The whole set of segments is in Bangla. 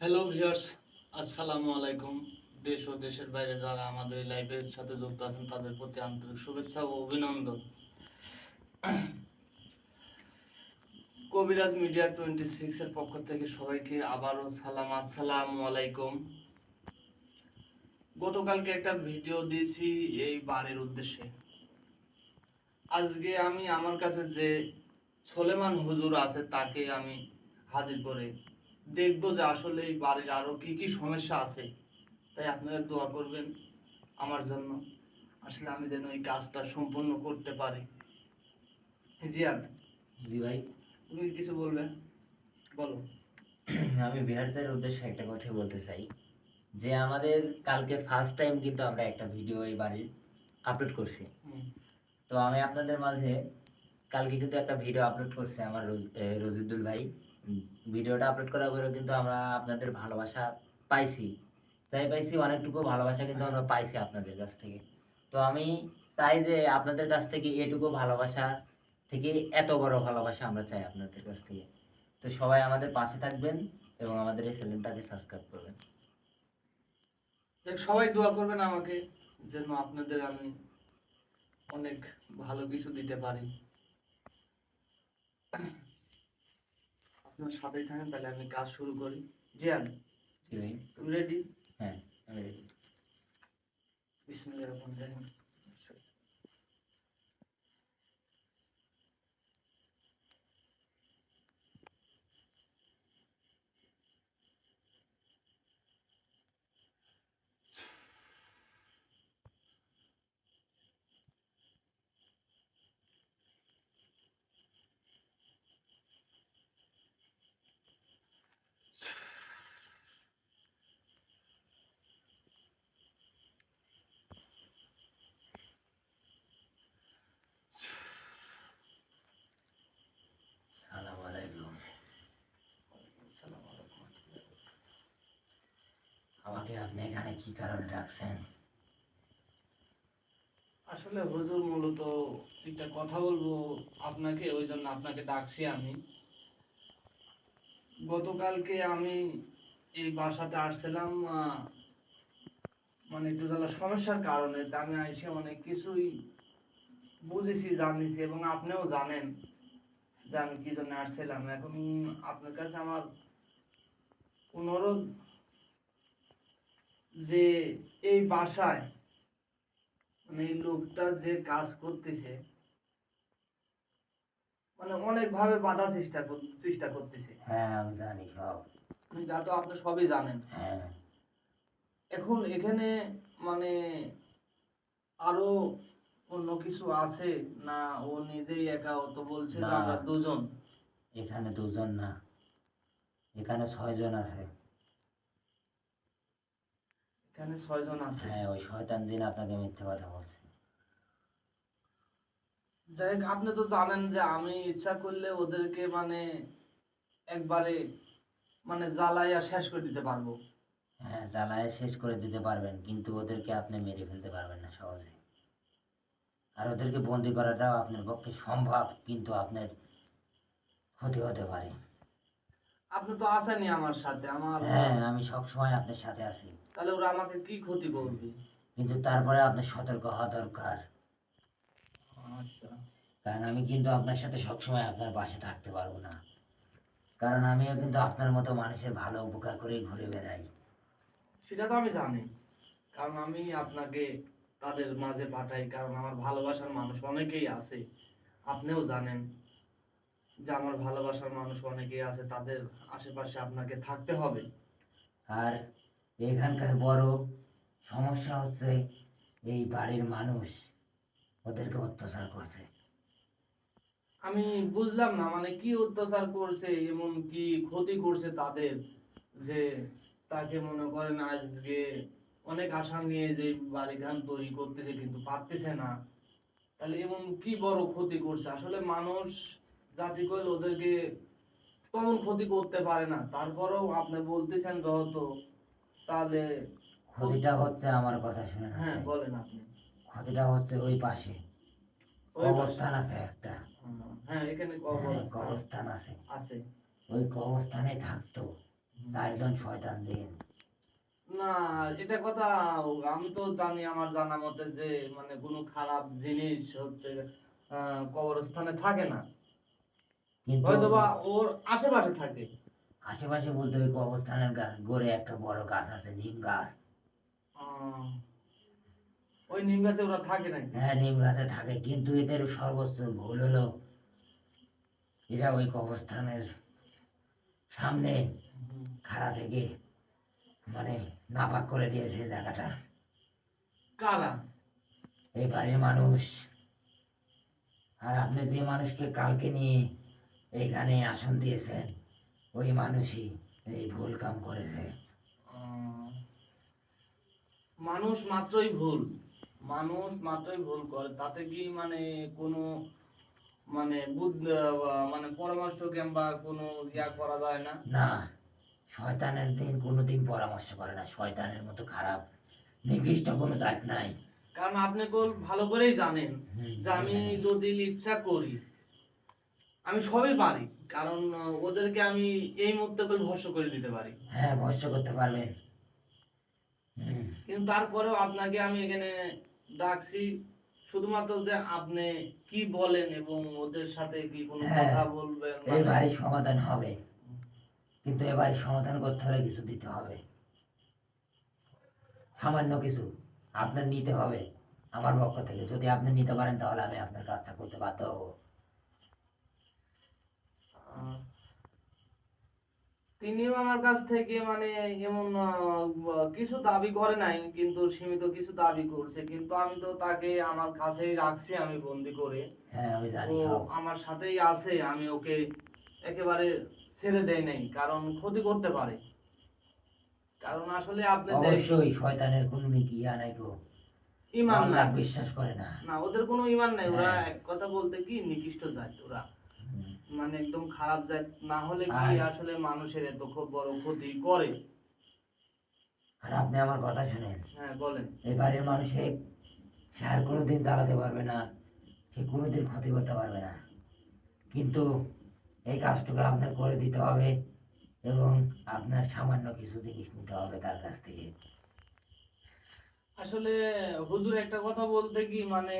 হ্যালো ভিউয়ার্স আসসালামু আলাইকুম দেশ ও দেশের বাইরে যারা আমাদের লাইভের সাথে যুক্ত আছেন, তাদের প্রতি আন্তরিক শুভেচ্ছা ও অভিনন্দন। কবিরাজ মিডিয়া টোয়েন্টি সিক্স এর পক্ষ থেকে সবাইকে আবারও সালাম। আসসালামু আলাইকুম। গতকালকে একটা ভিডিও দিয়েছি এই বারের উদ্দেশ্যে। আজকে আমি আমার কাছে যে সোলেমান হুজুর আছে, তাকে আমি হাজির করে দেখব যে আসলে এই বাড়ির আরও কি কি সমস্যা আছে। তাই আপনারা দোয়া করবেন আমার জন্য। আসলে আমি যেন এই কাজটা সম্পূর্ণ করতে পারি। জিয়াদ জি ভাই। তুমি কিছু বলবে? বলো। আমি বিহারদের উদ্দেশ্যে একটা কথা বলতে চাই। যে আমাদের কালকে ফার্স্ট টাইম কিন্তু আমরা একটা ভিডিও এই বাড়ির আপলোড করছি। তো আমি আপনাদের মাঝে কালকে কিন্তু একটা ভিডিও আপলোড করছে আমার রজিদুল ভাই। ভিডিওটা আপলোড করার পরেও কিন্তু আমরা আপনাদের ভালোবাসা পাইছি। তাই পাইছি, অনেকটুকু ভালোবাসা কিন্তু আমরা পাইছি আপনাদের কাছ থেকে। তো আমি চাই যে আপনাদের কাছ থেকে এটুকু ভালোবাসা থেকে এত বড় ভালোবাসা আমরা চাই আপনাদের কাছ থেকে। তো সবাই আমাদের পাশে থাকবেন এবং আমাদের এই চ্যানেলটাকে সাবস্ক্রাইব করবেন। সবাই দোয়া করবেন আমাকে যেন আপনাদের আমি অনেক ভালো কিছু দিতে পারি। আপনার সাথেই থাকেন তাহলে আমি কাজ শুরু করি। জিয়ান জি ভাই। তুমি রেডি হ্যাঁ আমি ready। বিসমিল্লাহির রহমানির রহিম সালাম আলাইকুম আসসালামু আলাইকুম। আমাকে আপনি এখানে কি কারণে রাখছেন? আসলে হুজুর, মূলত একটা কথা বলব আপনাকে, ওই জন্য আপনাকে ডাকছি আমি। গতকালকে আমি এই বাসাতে আসছিলাম মানে একটু যারা সমস্যার কারণে আমি আইসে অনেক কিছুই বুঝেছি, জানিয়েছি এবং আপনিও জানেন যে আমি কি জন্য আসছিলাম। এখন আপনার কাছে আমার অনুরোধ যে এই বাসায় মানে এই লোকটা যে কাজ করতেছে মানে অনেক ভাবে বাধা চেষ্টা চেষ্টা করতেছে। হ্যাঁ আমি জানি সব। যা তো আপনি সবই জানেন। হ্যাঁ। এখন এখানে মানে আরও অন্য কিছু আছে না ও নিজেই একা? অত বলছে যে আমরা দুজন। এখানে দুজন না। এখানে ছয়জন আছে। এখানে ছয়জন আছে। হ্যাঁ ওই শয়তান দিন আপনাকে মিথ্যে কথা বলছে। যাই হোক আপনি তো জানেন যে আমি ইচ্ছা করলে ওদেরকে মানে একবারে মানে জ্বালাইয়া শেষ করে দিতে পারব। হ্যাঁ জ্বালায় শেষ করে দিতে পারবেন কিন্তু ওদেরকে আপনি মেরে ফেলতে পারবেন না সহজে। আর ওদেরকে বন্দি করাটাও আপনার পক্ষে সম্ভব কিন্তু আপনার ক্ষতি হতে পারে। আপনি তো আছেনই আমার সাথে আমার হ্যাঁ আমি সবসময় আপনার সাথে আছি। তাহলে ওরা আমাকে কি ক্ষতি করবে? কিন্তু তারপরে আপনার সতর্ক হওয়া দরকার। আচ্ছা। কারণ আমি কিন্তু আপনার সাথে সবসময় আপনার পাশে থাকতে পারব না। কারণ আমিও কিন্তু আপনার মতো মানুষের ভালো উপকার করেই ঘুরে বেড়াই। সেটা তো আমি জানি। কারণ আমি আপনাকে তাদের মাঝে পাঠাই কারণ আমার ভালোবাসার মানুষ অনেকেই আছে। আপনিও জানেন। যে আমার ভালোবাসার মানুষ অনেকেই আছে তাদের আশেপাশে আপনাকে থাকতে হবে। আর এখানকার বড় সমস্যা হচ্ছে এই বাড়ির মানুষ ওদেরকে অত্যাচার করছে। আমি বুঝলাম না মানে কি অত্যাচার করছে এমন কি ক্ষতি করছে তাদের যে তাকে মনে করেন আজকে অনেক আশা নিয়ে যে বাড়িঘান তৈরি করতেছে কিন্তু পারতেছে না। তাহলে এমন কি বড় ক্ষতি করছে? আসলে মানুষ জাতি করে ওদেরকে তেমন ক্ষতি করতে পারে না। তারপরেও আপনি বলতেছেন যেহেতু তাহলে ক্ষতিটা হচ্ছে আমার কথা শুনে হ্যাঁ বলেন আপনি। ক্ষতিটা হচ্ছে ওই পাশে। কবরস্থান আছে একটা। হ্যাঁ এখানে হ্যাঁ, কবরস্থান আছে। আছে। ওই কবরস্থানে থাকতো। চারজন শয়তান দিন না এটা কথা আমি তো জানি আমার জানা মতে যে মানে কোনো খারাপ জিনিস হচ্ছে কবরস্থানে থাকে না। ওর আশেপাশে থাকে। আশেপাশে বলতে ওই কবরস্থানের গড়ে একটা বড় গাছ আছে নিম গাছ। ওই নিম গাছে ওরা থাকে নাকি? হ্যাঁ নিম গাছে থাকে কিন্তু এদের সর্বোচ্চ ভুল হলো। এরা ওই কবরস্থানের সামনে খাড়া থেকে মানে নাপাক করে দিয়েছে জায়গাটা। কারা? এই বাড়ির মানুষ। আর আপনি যে মানুষকে কালকে নিয়ে এইখানে আসন দিয়েছেন। ওই মানুষই এই ভুল কাম করেছে। মানুষ মাত্রই ভুল। মানুষ মাত্রই ভুল করে। তাতে কি মানে কোনো মানে বুদ্ধ মানে পরামর্শ কিংবা কোনো ইয়া করা যায় না? না শয়তানের দিন কোনোদিন পরামর্শ করে না। শয়তানের মতো খারাপ নির্দিষ্ট কোনো জাত নাই। কারণ আপনি ভালো করেই জানেন। যে আমি যদি ইচ্ছা করি আমি সবই পারি কারণ ওদেরকে আমি এই মুহূর্তে করে ভস্য করে দিতে পারি। হ্যাঁ ভস্য করতে পারবেন কিন্তু তারপরেও আপনাকে আমি এখানে ডাকছি শুধুমাত্র যে আপনি কি বলেন এবং ওদের সাথে কি কোনো হ্যাঁ, কথা বলবেন এই মানে- বাড়ির সমাধান হবে। কিন্তু এ বাড়ির সমাধান করতে হলে কিছু দিতে হবে। সামান্য কিছু আপনার নিতে হবে আমার পক্ষ থেকে। যদি আপনি নিতে পারেন তাহলে আমি আপনার কাজটা করতে বাধ্য হব। তিনিও আমার কাছ থেকে মানে এমন কিছু দাবি করে নাই কিন্তু সীমিত কিছু দাবি করছে। কিন্তু আমি তো তাকে আমার কাছেই রাখছি আমি বন্দি করে। হ্যাঁ আমার সাথেই আছে আমি ওকে একেবারে ছেড়ে দেই নাই কারণ ক্ষতি করতে পারে। কারণ আসলে আপনি অবশ্যই শয়তানের কোনো ইয়া নাই গো। ইমান নাই। বিশ্বাস করে না। না ওদের কোনো ইমান নাই। ওরা হ্যাঁ। এক কথা বলতে কি নিকৃষ্ট জাত ওরা। মানে একদম খারাপ জাত না হলে কি আসলে মানুষের এত খুব বড় ক্ষতি করে? আর আপনি আমার কথা শুনেন। হ্যাঁ বলেন। এই বাড়ির মানুষে সে আর কোনোদিন চালাতে পারবে না সে কোনোদিন ক্ষতি করতে পারবে না। কিন্তু এই কাজটুকু আপনার করে দিতে হবে এবং আপনার সামান্য কিছু জিনিস নিতে হবে তার কাছ থেকে। আসলে হুজুর একটা কথা বলতে কি মানে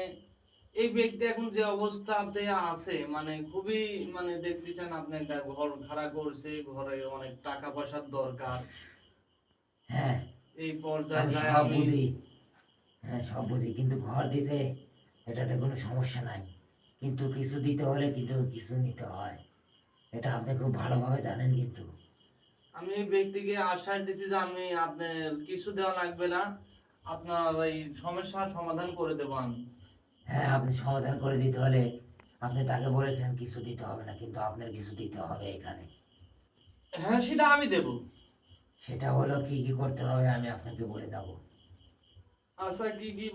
এই ব্যক্তি এখন যে অবস্থাতে আছে মানে খুবই মানে দেখতেছেন আপনি একটা ঘর ভাড়া করছে ঘরে অনেক টাকা পয়সার দরকার। হ্যাঁ এই পর্যায়ে যায় সব আমি বুঝি হ্যাঁ সব বুঝি কিন্তু ঘর দিতে এটাতে কোনো সমস্যা নাই। কিন্তু কিছু দিতে হলে কিন্তু কিছু নিতে হয়। এটা আপনি খুব ভালোভাবে জানেন কিন্তু। আমি এই ব্যক্তিকে আশ্বাস দিচ্ছি যে আমি আপনার কিছু দেওয়া লাগবে না। আপনার এই সমস্যার সমাধান করে দেবো আমি। হ্যাঁ আপনি সমাধান করে দিতে হলে আপনি তাকে বলেছেন কিছু দিতে হবে না কিন্তু আপনার কিছু দিতে হবে এখানে। হ্যাঁ সেটা আমি দেব। সেটা হলো কি কি করতে হবে আমি আপনাকে বলে দেবো। আচ্ছা কি কি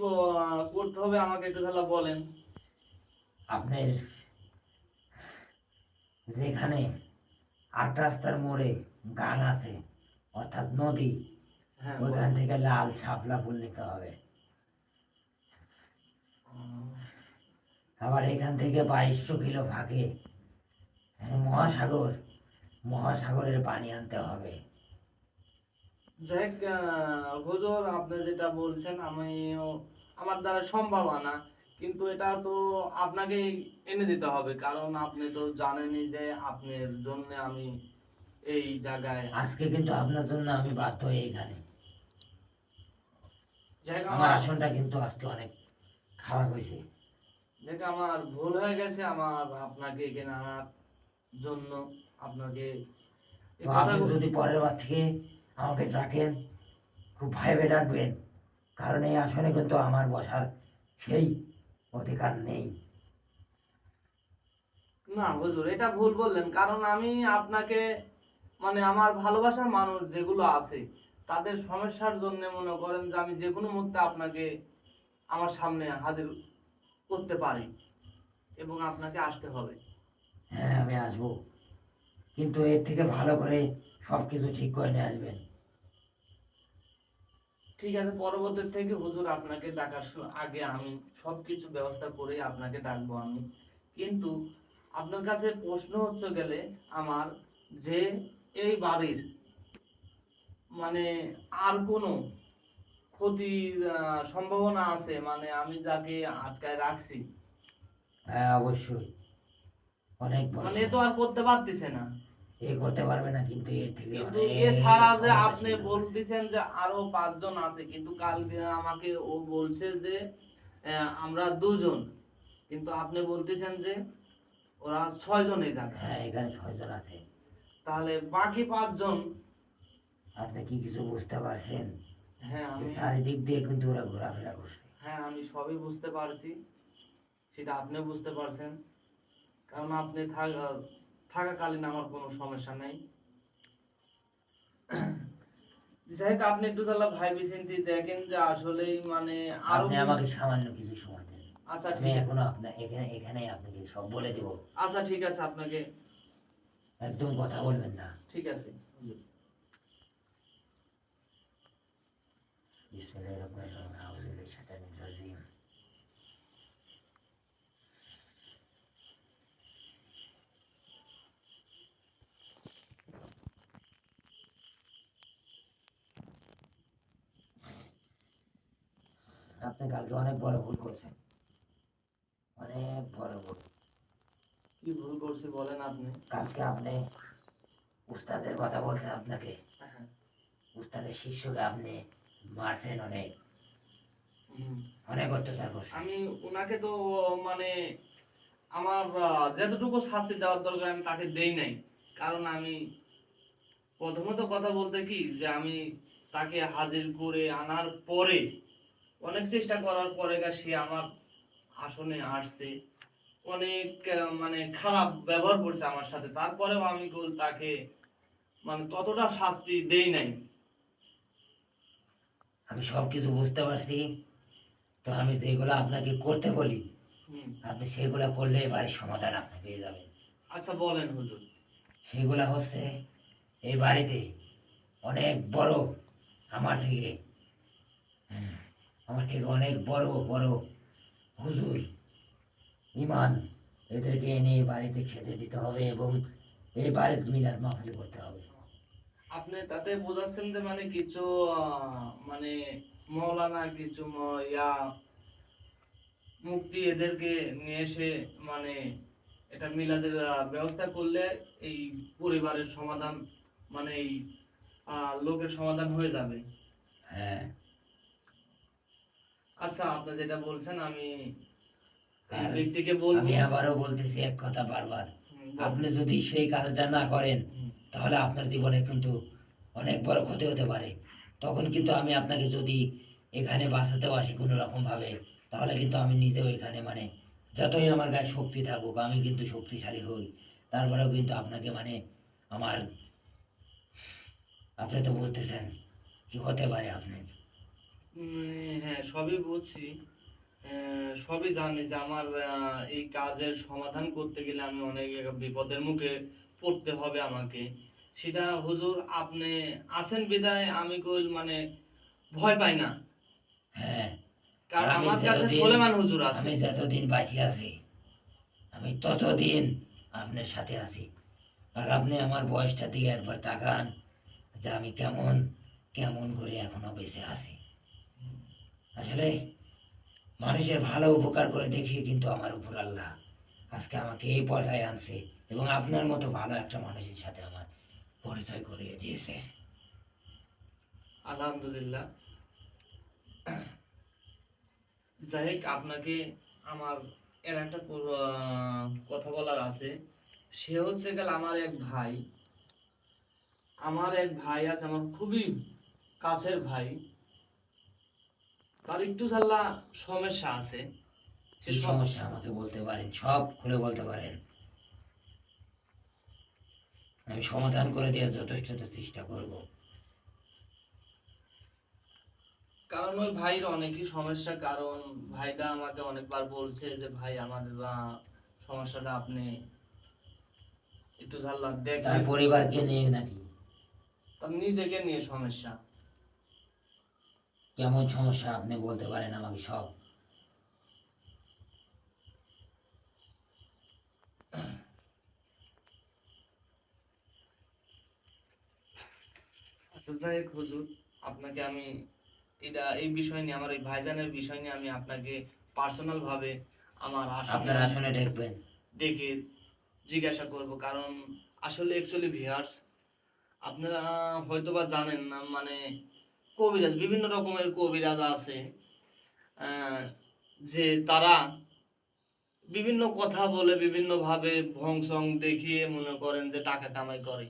করতে হবে আমাকে একটু তাহলে বলেন। আপনার যেখানে আট রাস্তার মোড়ে গান আছে অর্থাৎ নদী হ্যাঁ ওইখান থেকে লাল শাপলা ফুল নিতে হবে। আবার এখান থেকে বাইশশো কিলো ফাঁকে। মহাসাগর মহাসাগরের পানি আনতে হবে। যাই হুজুর আপনি যেটা বলছেন আমিও আমার দ্বারা সম্ভব না। কিন্তু এটা তো আপনাকে এনে দিতে হবে কারণ আপনি তো জানেনই যে আপনার জন্য আমি এই জায়গায় আজকে কিন্তু আপনার জন্য আমি বাধ্য আমার আমার আসনটা কিন্তু আজকে অনেক খারাপ হয়েছে। দেখ আমার ভুল হয়ে গেছে আমার আপনাকে এখানে আনার জন্য আপনাকে আপনি যদি পরের বার থেকে আমাকে ডাকেন খুব ভাইবে ডাকবেন কারণ এই আসনে কিন্তু আমার বসার সেই অধিকার নেই। না হুজুর এটা ভুল বললেন কারণ আমি আপনাকে মানে আমার ভালোবাসার মানুষ যেগুলো আছে তাদের সমস্যার জন্য মনে করেন যে আমি যে কোনো মুহূর্তে আপনাকে আমার সামনে হাজির করতে পারি এবং আপনাকে আসতে হবে। হ্যাঁ আমি আসব। কিন্তু এর থেকে ভালো করে সব কিছু ঠিক করে নিয়ে আসবেন। ঠিক আছে পরবর্তী থেকে হুজুর আপনাকে ডাকার আগে আমি সবকিছু ব্যবস্থা করে আপনাকে ডাকবো আমি। কিন্তু আপনার কাছে প্রশ্ন হচ্ছে গেলে আমার যে এই বাড়ির মানে আর কোনো ক্ষতির সম্ভাবনা আছে মানে আমি যাকে আটকায় রাখছি। হ্যাঁ অবশ্যই। অনেক মানে তো আর করতে পারতেছে না। এ করতে পারবে না কিন্তু এর থেকে কিন্তু এছাড়া যে আপনি ছিল। বলতেছেন যে আরও পাঁচজন আছে কিন্তু কালকে আমাকে ও বলছে যে আমরা দুজন। কিন্তু আপনি বলতেছেন যে ওরা ছয় জনে যাবে হ্যাঁ এখানে ছয়জন আছে। তাহলে বাকি পাঁচজন? আপনি কি কিছু বুঝতে পারছেন? হ্যাঁ আমি চারিদিক দিয়ে কিন্তু ওরা ঘোরাফেরা করছে। হ্যাঁ আমি সবই বুঝতে পারছি। সেটা আপনি বুঝতে পারছেন। কারণ আপনি থাকা- থাকাকালীন আমার কোনো সমস্যা নাই। যাই আপনি একটু তাহলে ভাইবি চিন্তি দেখেন যে আসলে মানে আরও আপনি আমাকে সামান্য কিছু সময় দেন। আচ্ছা ঠিক আছে। এখনও আপনার এখানে এখানে আপনাকে সব বলে দেব। আচ্ছা ঠিক আছে আপনাকে। একদম কথা বলবেন না। ঠিক আছে। বিসমিল্লাহির রহমানির রহিম আউযু বিল্লাহি শাইতানির রাজিম আপনি কালকে অনেক বড় ভুল করছেন। অনেক বড় ভুল। কি ভুল করছি বলেন আপনি? কালকে আপনি উস্তাদের কথা বলছেন আপনাকে। হ্যাঁ। উস্তাদের শিষ্যকে আপনি মারছেন অনেক। অনেক অত্যাচার করছেন আমি ওনাকে তো মানে আমার যতটুকু শাস্তি দেওয়ার দরকার আমি তাকে দেই নাই। কারণ আমি প্রথমত কথা বলতে কি যে আমি তাকে হাজির করে আনার পরে অনেক চেষ্টা করার পরে সে আমার আসনে আসছে। অনেক মানে খারাপ ব্যবহার করছে আমার সাথে। তারপরেও আমি তাকে মানে ততটা শাস্তি দেই নাই। আমি সব কিছু বুঝতে পারছি। তো আমি যেগুলো আপনাকে করতে বলি আপনি সেগুলো করলে বাড়ির সমাধান আপনি পেয়ে যাবেন। আচ্ছা বলেন হুজুর। সেগুলো হচ্ছে এই বাড়িতে অনেক বড় আমার থেকে হুম, আমার থেকে অনেক বড় বড় হুজুর ইমান এদেরকে এনে বাড়িতে খেতে দিতে হবে এবং এই বাড়িতে মিলাদ মাহফিল করতে হবে। আপনি তাতে বোঝাচ্ছেন যে মানে কিছু মানে মৌলানা কিছু ইয়া মুক্তি এদেরকে নিয়ে এসে মানে এটা মিলাদের ব্যবস্থা করলে এই পরিবারের সমাধান মানে এই লোকের সমাধান হয়ে যাবে। হ্যাঁ। আচ্ছা আপনি যেটা বলছেন আমি ব্যক্তিকে বলব। আমি আবারও বলতেছি এক কথা বারবার। আপনি যদি সেই কাজটা না করেন তাহলে আপনার জীবনে কিন্তু অনেক বড় ক্ষতি হতে পারে। তখন কিন্তু আমি আপনাকে যদি এখানে বাঁচাতেও আসি কোনো রকম ভাবে তাহলে কিন্তু আমি নিজেও এখানে মানে যতই আমার গায়ে শক্তি থাকুক, আমি কিন্তু শক্তিশালী হই। তারপরেও কিন্তু আপনাকে মানে আমার, আপনি তো বুঝতেছেন কি হতে পারে আপনি। হ্যাঁ সবই বুঝছি। সবই জানি যে আমার এই কাজের সমাধান করতে গেলে আমি অনেক বিপদের মুখে পড়তে হবে আমাকে। সেটা হুজুর আপনি আছেন বিদায় আমি কই মানে ভয় পাই না। হ্যাঁ। কারণ আমার কাছে সোলেমান হুজুর আছে। আমি যতদিন বাঁচি আছি আমি ততদিন আপনার সাথে আছি। আর আপনি আমার বয়সটা দিকে একবার তাকান যে আমি কেমন কেমন করে এখনও বেঁচে আছি। আসলে মানুষের ভালো উপকার করে দেখিয়ে কিন্তু আমার উপর আল্লাহ আজকে আমাকে এই পর্যায়ে আনছে এবং আপনার মতো ভালো একটা মানুষের সাথে আমার পরিচয় করিয়ে দিয়েছে। আলহামদুলিল্লাহ। যাই হোক, আপনাকে আমার এর একটা কথা বলার আছে। সে হচ্ছে গেল আমার এক ভাই। আমার এক ভাই আছে, আমার খুবই কাছের ভাই। তার একটু সমস্যা আছে। সে সমস্যা? আমাকে বলতে পারেন, সব খুলে বলতে পারেন। আমি সমাধান করে দেওয়ার যথেষ্ট চেষ্টা করব। কারণ ওই ভাইয়ের অনেকই সমস্যা কারণ ভাইটা আমাকে অনেকবার বলছে যে ভাই আমাদের বা সমস্যাটা আপনি একটু জাল্লা তার দেখেন পরিবারকে নিয়ে নাকি? নিজেকে নিয়ে সমস্যা। কেমন সমস্যা আপনি বলতে পারেন আমাকে সব? যাই হুজুর আপনাকে আমি এটা এই বিষয় নিয়ে আমার এই ভাইজানের বিষয় নিয়ে আমি আপনাকে পার্সোনাল ভাবে আমার আপনার আসনে দেখবেন। ডেকে জিজ্ঞাসা করব কারণ আসলে অ্যাকচুয়ালি ভিউয়ার্স আপনারা হয়তোবা জানেন না মানে কবিরাজ বিভিন্ন রকমের কবিরাজ আছে আহ, যে তারা বিভিন্ন কথা বলে বিভিন্ন ভাবে ভং সং দেখিয়ে মনে করেন যে টাকা কামাই করে।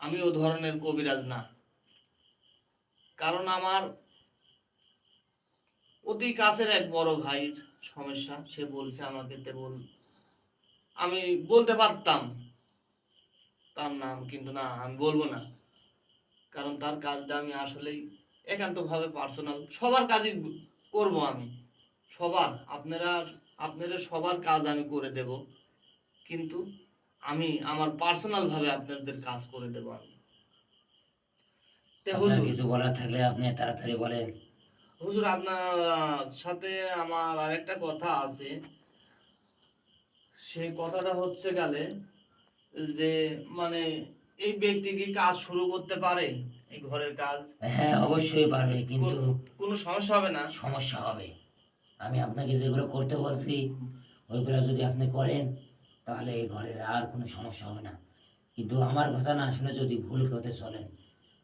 আমি ও ধরনের কবিরাজ না। কারণ আমার অতি কাছের এক বড় ভাইয়ের সমস্যা, সে বলছে আমাকে বল, আমি বলতে পারতাম তার নাম, কিন্তু না, আমি বলব না। কারণ তার কাজটা আমি আসলেই একান্তভাবে পার্সোনাল সবার কাজই করব আমি। সবার, আপনারা, আপনাদের সবার কাজ আমি করে দেব। কিন্তু আমি আমার পার্সোনাল ভাবে আপনাদের কাজ করে দেব আমি। কিছু বলার থাকলে আপনি তাড়াতাড়ি বলেন। হুজুর আপনার সাথে আমার আরেকটা কথা আছে। সেই কথাটা হচ্ছে গেলে যে মানে এই ব্যক্তি কি কাজ শুরু করতে পারে এই ঘরের কাজ? হ্যাঁ অবশ্যই পারবে কিন্তু কোনো সমস্যা হবে না? সমস্যা হবে। আমি আপনাকে যেগুলো করতে বলছি ওইগুলো যদি আপনি করেন তাহলে এই ঘরের আর কোনো সমস্যা হবে না। কিন্তু আমার কথা না শুনে যদি ভুল হতে চলেন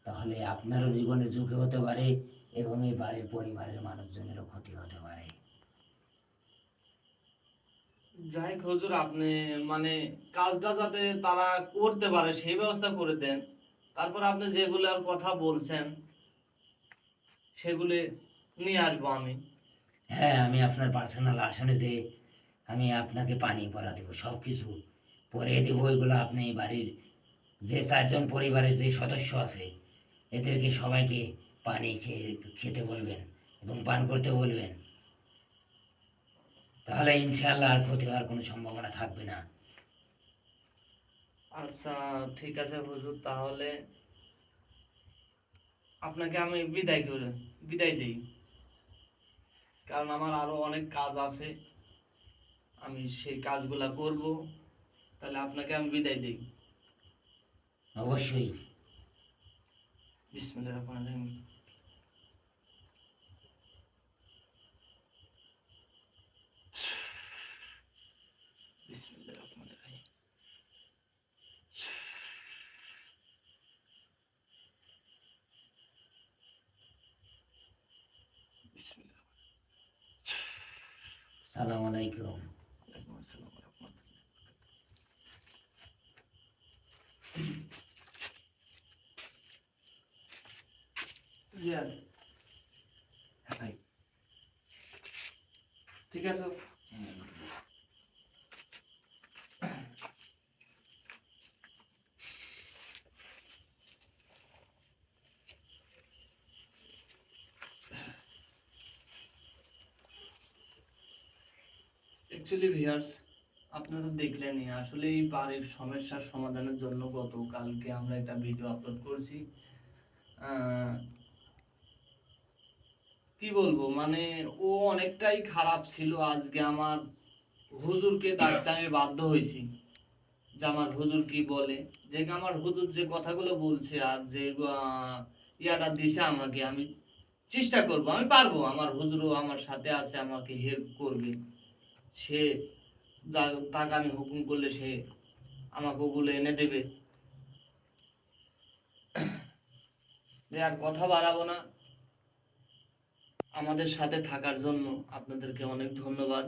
তাহলে আপনারও জীবনে ঝুঁকি হতে পারে এবং এই বাড়ির পরিবারের মানুষজনেরও ক্ষতি হতে পারে। যাই হুজুর আপনি মানে কাজটা যাতে তারা করতে পারে সেই ব্যবস্থা করে দেন। তারপর আপনি যেগুলোর কথা বলছেন সেগুলি নিয়ে আসব আমি। হ্যাঁ আমি আপনার পার্সোনাল আসনে যে আমি আপনাকে পানি পরা দেবো সব কিছু পরে দেবো ওইগুলো আপনি বাড়ির যে চারজন পরিবারের যে সদস্য আছে, এদেরকে সবাইকে পানি খেয়ে খেতে বলবেন এবং পান করতে বলবেন। তাহলে ইনশাল্লাহ আর ক্ষতি হওয়ার কোনো সম্ভাবনা থাকবে না। আচ্ছা ঠিক আছে হুজুর, তাহলে আপনাকে আমি বিদায় করে, বিদায় দিই। কারণ আমার আরও অনেক কাজ আছে। আমি সেই কাজগুলা করব। তাহলে আপনাকে আমি বিদায় দেই। অবশ্যই। বিসমিল্লাহির রহমানির রহিম। বিসমিল্লাহির রহমানির রহিম। বিসমিল্লাহ সালাম আলাইকুম। ভাই। ঠিক আছে। অ্যাকচুয়ালি ভিউয়ার্স আপনারা দেখলেনই আসলে এই বাড়ির সমস্যার সমাধানের জন্য গতকালকে আমরা একটা ভিডিও আপলোড করছি। আহ, কি বলব মানে ও অনেকটাই খারাপ ছিল আজকে আমার হুজুরকে ডাকতে আমি বাধ্য হয়েছি, যে আমার হুজুর কি বলে, যে আমার হুজুর যে কথাগুলো বলছে আর যে ইয়াটা দিছে আমাকে, আমি চেষ্টা করব, আমি পারব, আমার হুজুরও আমার সাথে আছে, আমাকে হেল্প করবে। সে তাকে আমি হুকুম করলে সে আমাকে ওগুলো এনে দেবে। আর কথা বাড়াবো না। আমাদের সাথে থাকার জন্য আপনাদেরকে অনেক ধন্যবাদ।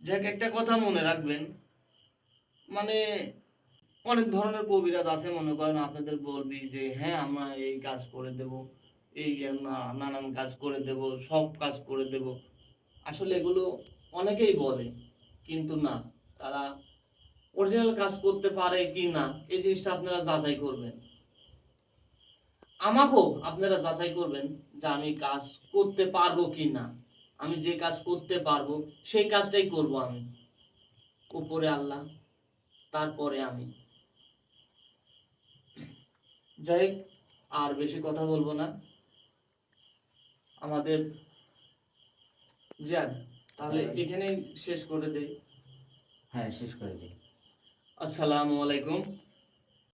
যাক, একটা কথা মনে রাখবেন। মানে অনেক ধরনের কবিরাজ আছে, মনে করেন আপনাদের বলবি যে হ্যাঁ আমরা এই কাজ করে দেব, এই নানান কাজ করে দেব, সব কাজ করে দেব। আসলে এগুলো অনেকেই বলে, কিন্তু না, তারা অরিজিনাল কাজ করতে পারে কি না, এই জিনিসটা আপনারা যাচাই করবেন। আমাকেও আপনারা যাচাই করবেন যে আমি কাজ করতে পারব কি না আমি যে কাজ করতে পারব সেই কাজটাই করব আমি। উপরে আল্লাহ তারপরে আমি। যাই আর বেশি কথা বলব না। আমাদের যাক তাহলে এখানেই শেষ করে দেই। হ্যাঁ শেষ করে দিন আসসালামু আলাইকুম।